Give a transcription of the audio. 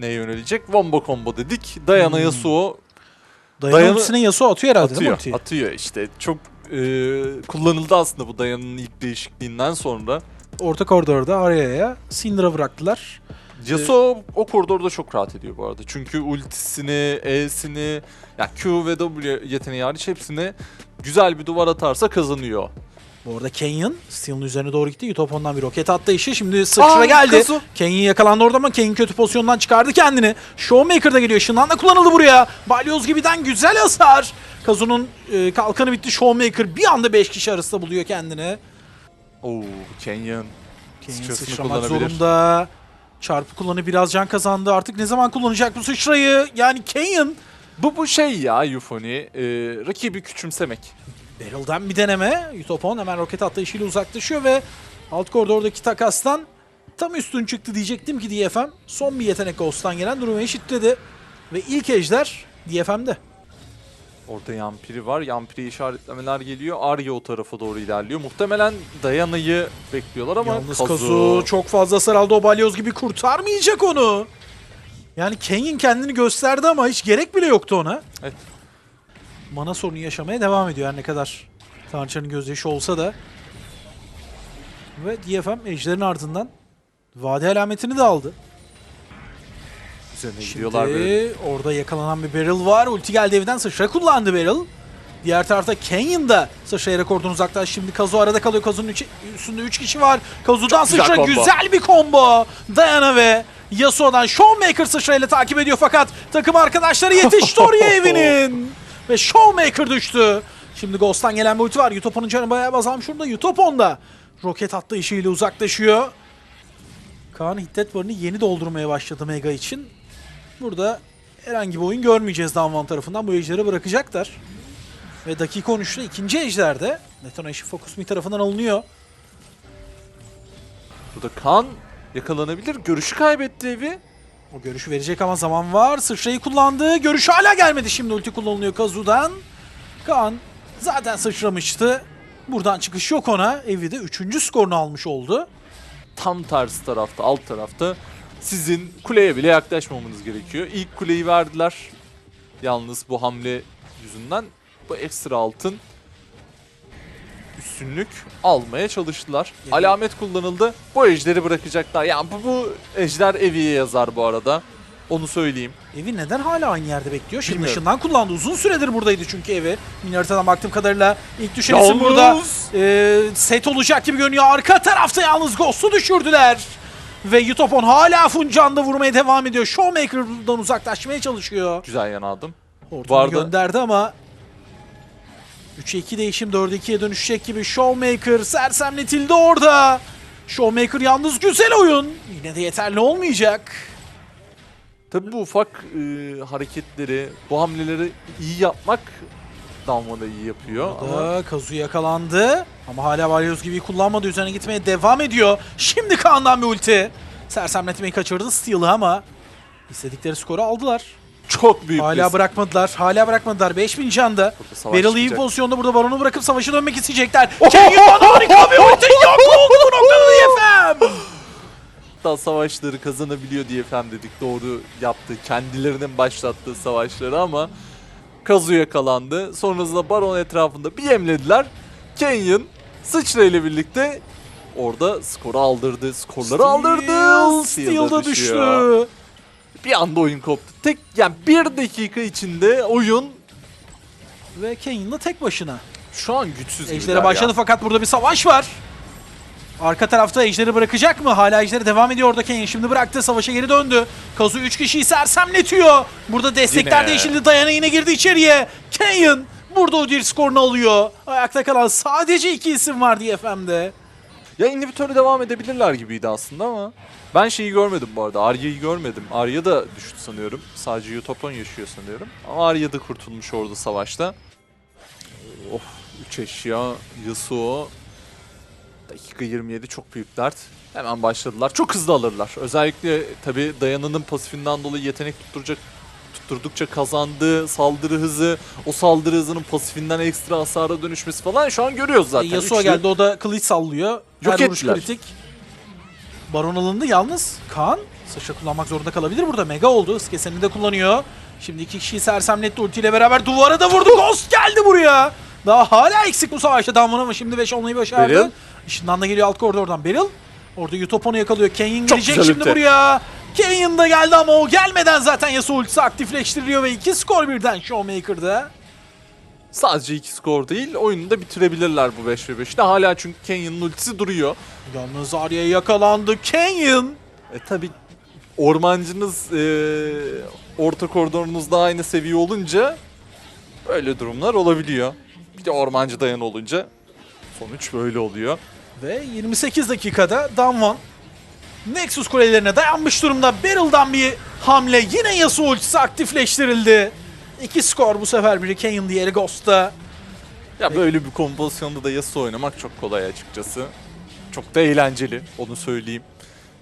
neye yönelecek? Wombo combo dedik. Dayana Hmm. Yasuo Dayanı- ultisine Yasuo atıyor herhalde değil mi atıyor. ultiyi? Atıyor işte. Çok e, kullanıldı aslında bu Dayana'nın ilk değişikliğinden sonra. Orta koridorda Arya'ya Syndra bıraktılar. Yasuo o koridorda çok rahat ediyor bu arada. Çünkü ultisini, E'sini, ya Q ve W yeteneği hariç hepsini güzel bir duvar atarsa kazanıyor. Bu arada Kenyon Steel'in üzerine doğru gitti. Utopon'dan bir roket attı işi. Şimdi sıçra Aa, geldi. Kazu. Kenyon yakalandı orada ama Kenyon kötü pozisyondan çıkardı kendini. Showmaker da geliyor. Işınlan da kullanıldı buraya. Balyoz gibiden güzel hasar. Kazu'nun e, kalkanı bitti. Showmaker bir anda 5 kişi arasında buluyor kendini. Oo, Kenyon. Kenyon sıçramak zorunda. Çarpı kullanı biraz can kazandı. Artık ne zaman kullanacak bu sıçrayı? Yani Kenyon Bu bu şey ya Euphony, e, rakibi küçümsemek. Barrel'dan bir deneme. Utopon hemen roket atlayışıyla uzaklaşıyor ve alt koridordaki takastan tam üstün çıktı diyecektim ki DFM. Son bir yetenek Ghost'tan gelen durumu eşitledi. Ve ilk ejder DFM'de. Orada Yampiri var. Yampiri işaretlemeler geliyor. Arya o tarafa doğru ilerliyor. Muhtemelen Dayana'yı bekliyorlar ama Yalnız Kazu- Kazu çok fazla saraldı. O balyoz gibi kurtarmayacak onu. Yani Kenyon kendini gösterdi ama hiç gerek bile yoktu ona. Evet. Mana sorunu yaşamaya devam ediyor her ne kadar Tanrıçanın gözyaşı olsa da. Ve DFM ejderin ardından vade alametini de aldı. Üzerine Şimdi böyle. orada yakalanan bir Beryl var. Ulti geldi evden sıçra kullandı Beryl. Diğer tarafta Canyon da sıçraya rekordan uzaklaş. Şimdi Kazu arada kalıyor. Kazu'nun üstünde 3 kişi var. Kazu'dan güzel sıçra combo. güzel bir combo. Dayana ve Yasuo'dan Showmaker sıçrayla takip ediyor fakat takım arkadaşları yetişti oraya evinin. Ve Showmaker düştü. Şimdi Ghost'tan gelen bir ulti var. Utopon'un canı bayağı azalmış şurada. Utopon da roket atlayışıyla uzaklaşıyor. Kaan hiddet barını yeni doldurmaya başladı Mega için. Burada herhangi bir oyun görmeyeceğiz Damwon tarafından. Bu ejderi bırakacaklar. Ve dakika 13'te ikinci ejderde Detonation Focus Me tarafından alınıyor. Burada kan yakalanabilir. Görüşü kaybetti evi. O görüşü verecek ama zaman var. Sıçrayı kullandı. Görüş hala gelmedi. Şimdi ulti kullanılıyor Kazu'dan. Kaan zaten sıçramıştı. Buradan çıkış yok ona. Evi de 3. skorunu almış oldu. Tam tersi tarafta, alt tarafta. Sizin kuleye bile yaklaşmamanız gerekiyor. İlk kuleyi verdiler. Yalnız bu hamle yüzünden bu ekstra altın üstünlük almaya çalıştılar. Evet. Alamet kullanıldı. Bu ejderi bırakacaklar. Yani bu, bu ejder eviye yazar bu arada. Onu söyleyeyim. Evi neden hala aynı yerde bekliyor? Şimdi Bilmiyorum. ışından kullandı. Uzun süredir buradaydı çünkü evi. Mini haritadan baktığım kadarıyla ilk düşen isim burada e, set olacak gibi görünüyor. Arka tarafta yalnız Ghost'u düşürdüler. Ve Utopon hala Funcan'da vurmaya devam ediyor. Showmaker'dan uzaklaşmaya çalışıyor. Güzel yanadım. Hortum'u arada- gönderdi ama 3'e 2 değişim 4'e 2'ye dönüşecek gibi Showmaker sersemletildi orada. Showmaker yalnız güzel oyun. Yine de yeterli olmayacak. Tabii bu ufak e, hareketleri, bu hamleleri iyi yapmak Damwon'a iyi yapıyor. Ama Da Kazu yakalandı ama hala Balyoz gibi kullanmadı. Üzerine gitmeye devam ediyor. Şimdi Kaan'dan bir ulti. Sersemletmeyi kaçırdı Steel'ı ama istedikleri skoru aldılar. Çok büyük Hala risk. bırakmadılar. Hala bırakmadılar. 5000 canda. Beryl iyi pozisyonda burada Baron'u bırakıp savaşa dönmek isteyecekler. Kenyon'dan harika bir ulti yok oldu bu noktada DFM. Hatta savaşları kazanabiliyor diye efendim dedik. Doğru yaptı. Kendilerinin başlattığı savaşları ama Kazu yakalandı. Sonrasında Baron etrafında bir yemlediler. Kenyon sıçra ile birlikte orada skoru aldırdı. Skorları aldırdı. Steel da düştü. Bir anda oyun koptu. Tek yani bir dakika içinde oyun Ve da tek başına. şu an güçsüz Ejder'e başladı ya. fakat burada bir savaş var. Arka tarafta Ejder'i bırakacak mı? Hala Ejder'i devam ediyor orada Kenyon. Şimdi bıraktı. Savaşa geri döndü. Kazu 3 kişiyi sersemletiyor. Burada destekler Yine. değişildi. Dayana yine girdi içeriye. Kenyon burada o bir skorunu alıyor. Ayakta kalan sadece iki isim var DFM'de. Ya inhibitöre devam edebilirler gibiydi aslında ama ben şeyi görmedim bu arada. Arya'yı görmedim. Arya da düştü sanıyorum. Sadece Utopon yaşıyor sanıyorum. Ama Arya da kurtulmuş orada savaşta. Of 3 eşya, Yasuo. Dakika 27 çok büyük dert. Hemen başladılar. Çok hızlı alırlar. Özellikle tabi Dayana'nın pasifinden dolayı yetenek tutturacak tutturdukça kazandığı saldırı hızı, o saldırı hızının pasifinden ekstra hasara dönüşmesi falan şu an görüyoruz zaten. Yasuo Üçlü- geldi o da kılıç sallıyor. Yok Her ettiler. kritik. Baron alındı yalnız Kaan Sasha kullanmak zorunda kalabilir burada. Mega oldu. Iskesen'i de kullanıyor. Şimdi iki kişiyi sersemletti ultiyle beraber duvara da vurdu. Ghost geldi buraya. Daha hala eksik bu savaşta Damwon ama şimdi 5 olmayı başardı. Işından da geliyor alt koridordan Beryl. Orada Yutopon'u yakalıyor. Kenyon Çok gelecek şimdi ulti. buraya. Kenyon da geldi ama o gelmeden zaten Yasuo ultisi aktifleştiriliyor ve iki skor birden Showmaker'da. Sadece iki skor değil, oyunu da bitirebilirler bu 5 ve 5'te. Hala çünkü Kenyon'un ultisi duruyor. Yalnız Arya'ya yakalandı. Kenyon. E tabi ormancınız e, orta koridorunuzda aynı seviye olunca böyle durumlar olabiliyor. Bir de ormancı dayan olunca sonuç böyle oluyor. Ve 28 dakikada Damwon Nexus kulelerine dayanmış durumda. Beryl'dan bir hamle. Yine Yasuo ultisi aktifleştirildi. İki skor bu sefer biri Kenyon diğeri Ghost'ta. Ya böyle bir kompozisyonda da Yasuo oynamak çok kolay açıkçası. Çok da eğlenceli onu söyleyeyim.